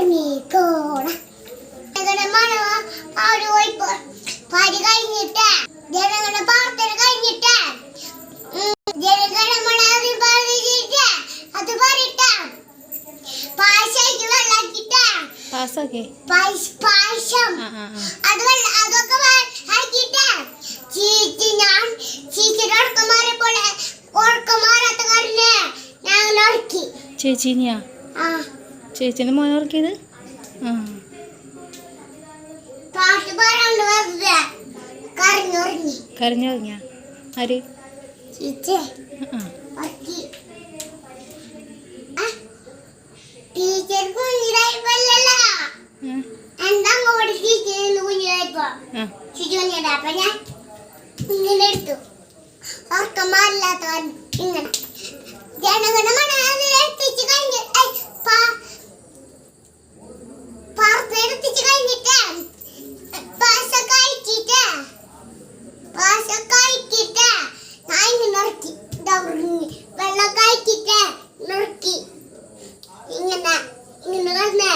ഉറങ്ങിക്കോട ജനഗണമന പാടി പോയിപ്പോ പാടി കഴിഞ്ഞിട്ട് ജനഗണ പ്രാർത്ഥന കഴിഞ്ഞിട്ട് ജനഗണമന അത് പറഞ്ഞിട്ട് അത് പറയട്ടെ പായസം വെള്ളാക്കിട്ട് പാസ്സാക്കേ. പായസ്. അത് അതൊക്കെ ആക്കിയിട്ട് ചീച്ചി ഞാൻ ചീച്ചിയുടെ ഉറക്കമാരെ പോലെ ഉറക്കമാരാത്ത കാരനെ ഞങ്ങൾ ഉറക്കി ചേച്ചീനെയാ ആ. ചേച്ചീന്റെ മോനെ ഉറക്കിയത്? ആ. കരഞ്ഞുറങ്ങിയാ ആര്? ചീച്ചേ. ആ ഉറക്കി ആ, ടീച്ചർ കുഞ്ഞിരായപ്പല്ലല്ലോ ആ എന്താ അങ്ങോട്ട് ടീച്ചർ കുഞ്ഞിരായപ്പോ ആ ചുറ്റുവഞ്ഞിടാ അപ്പൊ ഞാൻ ഇങ്ങനെ എടുത്തു ഉറക്കമാരില്ലാത്ത കാരണം ഇങ്ങനെ ജനഗണമന അത് എത്തിച്ച് കഴിഞ്ഞ് ഐ, പാ- പാർത്ത എടുത്തിച്ച് കഴിഞ്ഞിട്ട് പാസൊക്കെ അയച്ചിട്ട് പാസൊക്കെ അയച്ചിട്ട് ഞാൻ ഇങ്ങനെ ഇറക്കി ഇതാ ഉറങ്ങി വെള്ളമൊക്കെ അയച്ചിട്ട് ഇറക്കി ഇങ്ങനെ ഇങ്ങനെ കിടന്ന്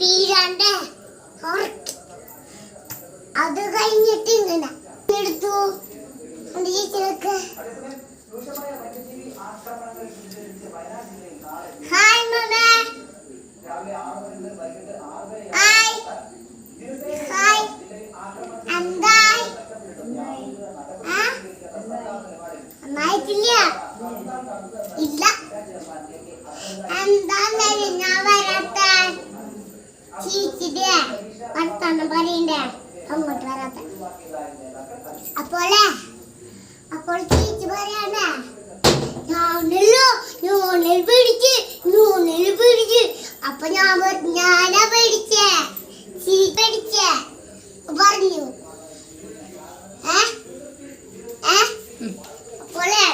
വീഴാണ്ട് ഉറക്കി അത് കഴിഞ്ഞിട്ട് ഇങ്ങനെ മമ്മ ഇല്ല. എന്താന്നല്ലേ ഞാൻ വരാത്ത ചീച്ചിട്ട് പറയണ്ടേ? അങ്ങോട്ട് വരാത്ത. അപ്പോളെ അപ്പോൾ ചീച്ചി പറയണ്ടേ ഞാനല്ലോ ഞാനിൽ പിടിച്ച് ഞാനിൽ പിടിച്ച്. അപ്പൊ ഞാൻ ഞാനാ പേടിച്ചേ? ചീ പേടിച്ചേ? പറഞ്ഞു. ഏ? ഏ. അപ്പോളെ